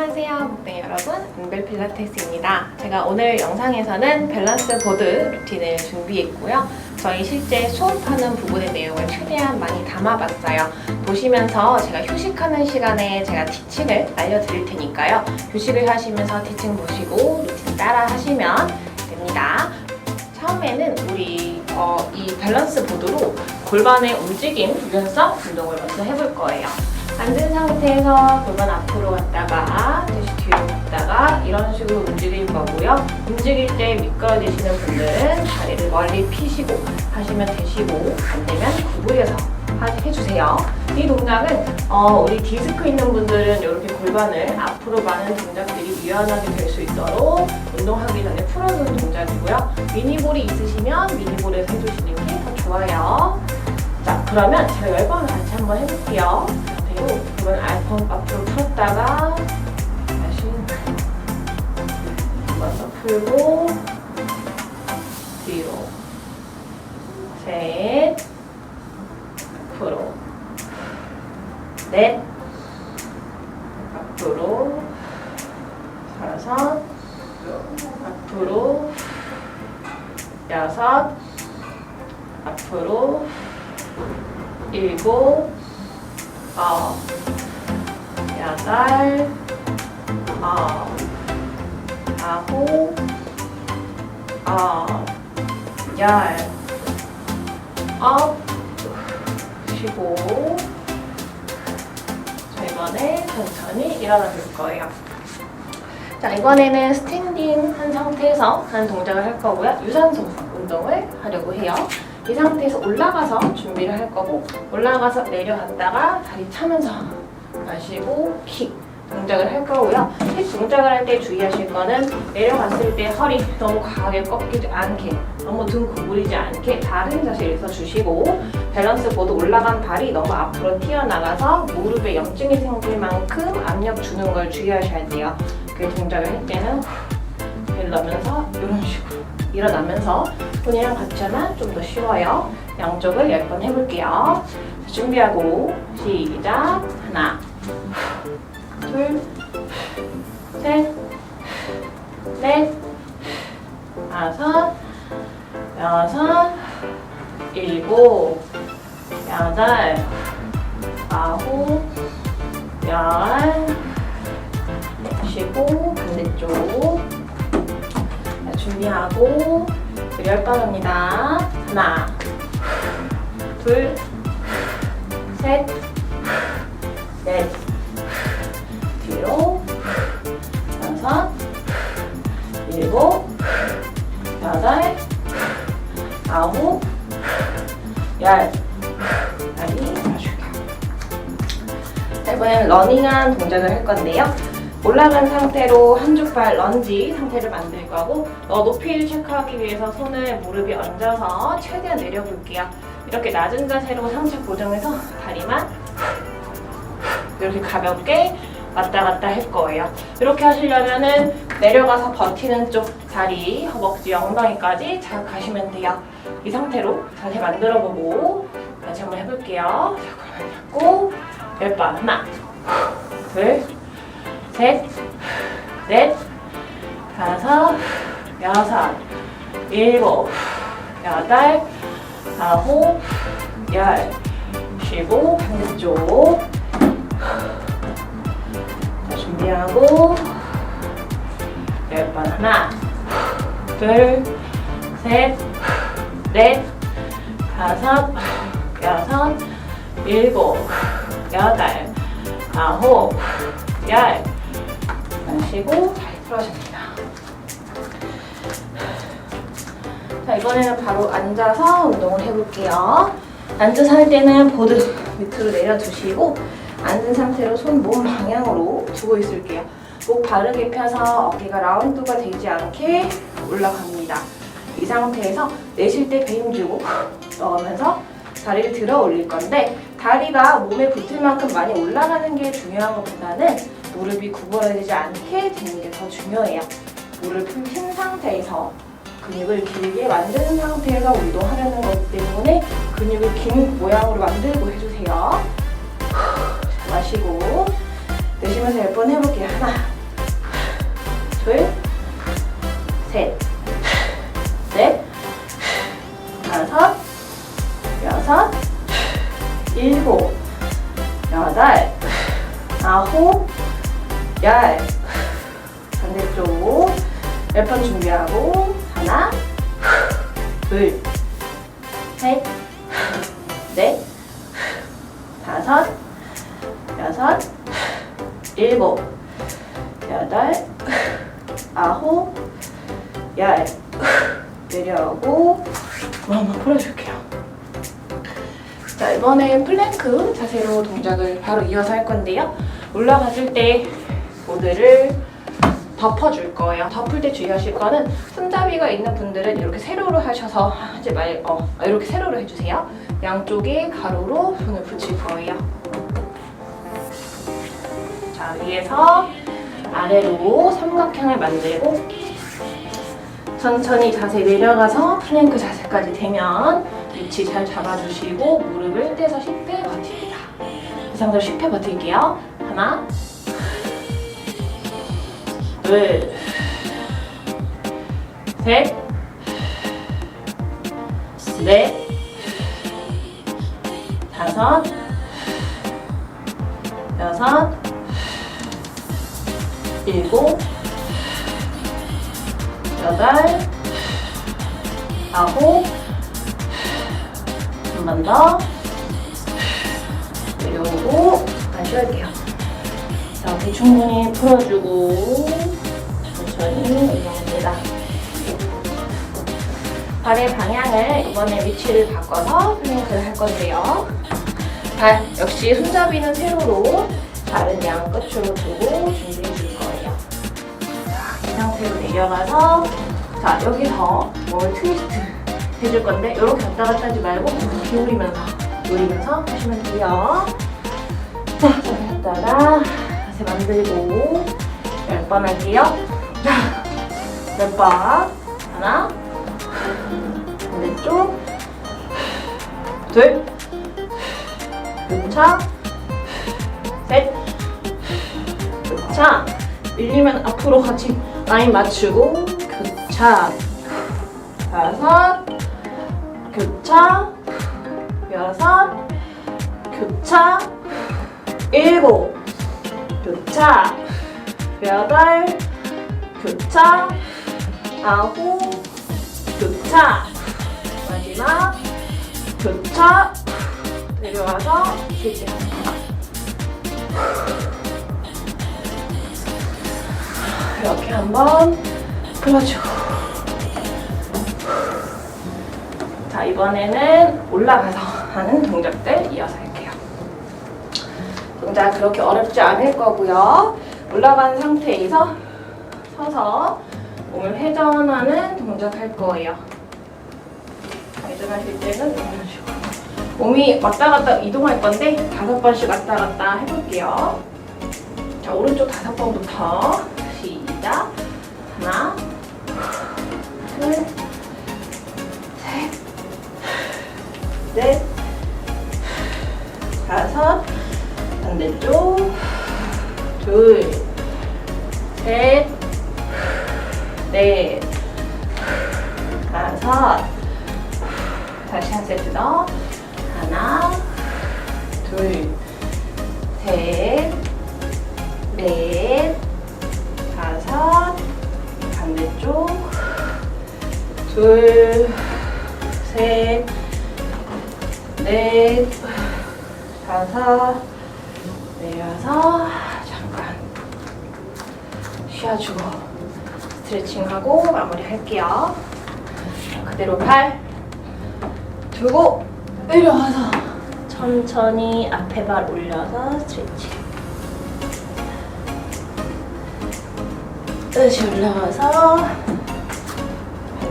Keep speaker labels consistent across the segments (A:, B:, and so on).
A: 안녕하세요, 네 여러분, 은벨 필라테스입니다. 제가 오늘 영상에서는 밸런스 보드 루틴을 준비했고요. 저희 실제 수업하는 부분의 내용을 최대한 많이 담아봤어요. 보시면서 제가 휴식하는 시간에 제가 티칭을 알려드릴 테니까요. 휴식을 하시면서 티칭 보시고 루틴 따라 하시면 됩니다. 처음에는 우리 어, 이 밸런스 보드로 골반의 움직임, 유연성 운동을 먼저 해볼 거예요. 앉은 상태에서 골반 앞으로 갔다가 다시 뒤로 갔다가 이런 식으로 움직일 거고요. 움직일 때 미끄러지시는 분들은 다리를 멀리 피시고 하시면 되시고 안 되면 구부려서 하- 해주세요. 이 동작은 어, 우리 디스크 있는 분들은 이렇게 골반을 앞으로 많은 동작들이 유연하게 될 수 있도록 운동하기 전에 풀어주는 동작이고요. 미니볼이 있으시면 미니볼에서 해주시는 게 더 좋아요. 자, 그러면 제가 열 번을 같이 한번 해볼게요. 그리고 이번 알펌 앞으로 풀었다가 다시 한번 더 풀고 뒤로 셋 앞으로 넷 앞으로 다섯 앞으로 여섯 앞으로 일곱 아홉 여덟 아홉 아홉 아홉 열 아홉 쉬고 자 이번에 천천히 일어나 줄 거예요. 자 이번에는 스탠딩 한 상태에서 하는 동작을 할 거고요. 유산소 운동을 하려고 해요 이 상태에서 올라가서 준비를 할 거고 올라가서 내려갔다가 다리 차면서 마시고 킥 동작을 할 거고요. 킥 동작을 할 때 주의하실 거는 내려갔을 때 허리 너무 강하게 꺾이지 않게 너무 등 구부리지 않게 다른 자세에서 주시고 밸런스 보드 올라간 발이 너무 앞으로 튀어나가서 무릎에 염증이 생길 만큼 압력 주는 걸 주의하셔야 돼요. 그 동작을 할 때는 넣으면서 이런 식으로 일어나면서 손이랑 같이 하면 좀 더 쉬워요. 양쪽을 10번 해볼게요. 자, 준비하고 시작. 하나, 둘, 셋, 넷, 다섯, 여섯, 일곱, 여덟, 아홉, 열, 준비하고 열번 합니다. 하나, 둘, 셋, 넷, 뒤로, 여섯, 일곱, 여덟, 아홉, 열. 다리. 자, 이번엔 러닝한 동작을 할 건데요. 올라간 상태로 한쪽 발 런지 상태를 만들 거고 어, 높이를 체크하기 위해서 손을 무릎에 얹어서 최대한 내려볼게요. 이렇게 낮은 자세로 상체 고정해서 다리만 이렇게 가볍게 왔다 갔다 할 거예요. 이렇게 하시려면은 내려가서 버티는 쪽 다리, 허벅지, 엉덩이까지 잘 가시면 돼요. 이 상태로 자세 만들어보고 같이 한번 해볼게요. 자, 그러면 잡고 10번 하나, 둘, 셋, 넷, 다섯, 여섯, 일곱, 여덟, 아홉, 열. 쉬고 반대쪽. 자, 준비하고 열 번 하나, 둘, 셋, 넷, 다섯, 여섯, 일곱, 여덟, 아홉, 열. 마시고 잘 풀어줍니다. 자 이번에는 바로 앉아서 운동을 해볼게요. 앉아서 할 때는 보드 밑으로 내려두시고 앉은 상태로 손 몸 방향으로 두고 있을게요. 목 바르게 펴서 어깨가 라운드가 되지 않게 올라갑니다. 이 상태에서 내쉴 때 배 힘주고 넣으면서 다리를 들어 올릴 건데 다리가 몸에 붙을 만큼 많이 올라가는 게 중요한 것보다는 무릎이 구부러지지 않게 되는 게 더 중요해요. 무릎을 핀 상태에서 근육을 길게 만드는 상태에서 운동하려는 것 때문에 근육을 긴 모양으로 만들고 해주세요. 자, 마시고 내쉬면서 몇 번 해볼게요. 하나, 둘, 셋, 넷, 다섯, 여섯, 일곱, 여덟, 아홉, 열. 반대쪽 몇번 준비하고 하나, 둘, 셋, 넷, 다섯, 여섯, 일곱, 여덟, 아홉, 열. 내려오고 뭐 한번 풀어줄게요. 자 이번엔 플랭크 자세로 동작을 바로 이어서 할 건데요. 올라가실 때 보드를 덮어줄 거예요. 덮을 때 주의하실 거는 손잡이가 있는 분들은 이렇게 세로로 하셔서 하지 말, 어, 이렇게 세로로 해주세요. 양쪽에 가로로 손을 붙일 거예요. 자, 위에서 아래로 삼각형을 만들고 천천히 자세 내려가서 플랭크 자세까지 되면 위치 잘 잡아주시고 무릎을 떼서 10회 버팁니다. 이 상태로 10회 버틸게요. 하나, 둘, 셋, 넷, 다섯, 여섯, 일곱, 여덟, 아홉, 한 번 더, 내려오고, 다시 할게요. 자, 어깨 충분히 풀어주고, 천천히 올라옵니다. 발의 방향을 이번에 위치를 바꿔서 플랭크를 할 건데요. 발, 역시 손잡이는 세로로 다른 양 끝으로 두고 준비해 줄 거예요. 자, 이 상태로 내려가서 자, 여기서 몸을 트위스트 해줄 건데 이렇게 왔다 갔다 하지 말고 기울이면서 노리면서 하시면 돼요. 자, 자, 했다가 다시 만들고 열 번 할게요. 자, 몇 번? 하나, 반대쪽, 둘, 교차, 셋, 교차. 밀리면 앞으로 같이 라인 맞추고. 교차. 다섯, 교차, 여섯, 교차, 일곱, 교차, 여덟, 교차, 아홉, 교차, 마지막 교차, 내려와서 휴지. 이렇게 한번 풀어주고. 자, 이번에는 올라가서 하는 동작들 이어서 할게요. 동작 그렇게 어렵지 않을 거고요. 올라간 상태에서 서서 몸을 회전하는 동작 할 거예요. 회전하실 때는. 몸이 왔다 갔다 이동할 건데 다섯 번씩 왔다 갔다 해볼게요. 자, 오른쪽 다섯 번부터 시작. 하나, 둘, 셋, 넷, 다섯, 반대쪽, 둘, 둘, 셋, 넷, 다섯, 내려서 잠깐 쉬어주고 스트레칭하고 마무리할게요. 그대로 팔 두고 내려와서 천천히 앞에 발 올려서 스트레칭. 다시 올라와서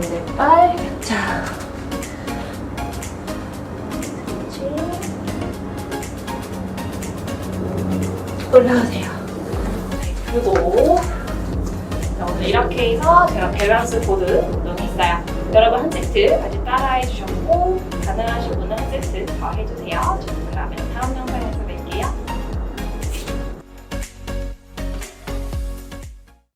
A: 반대발 자 스트레칭 올라오세요. 그리고 자, 이렇게 해서 제가 밸런스 보드 운동했어요. 여러분 한 세트 같이 따라해 주셨고 가능하신 분은 한 세트 더 해주세요. 저는 그러면 다음 뵐게요.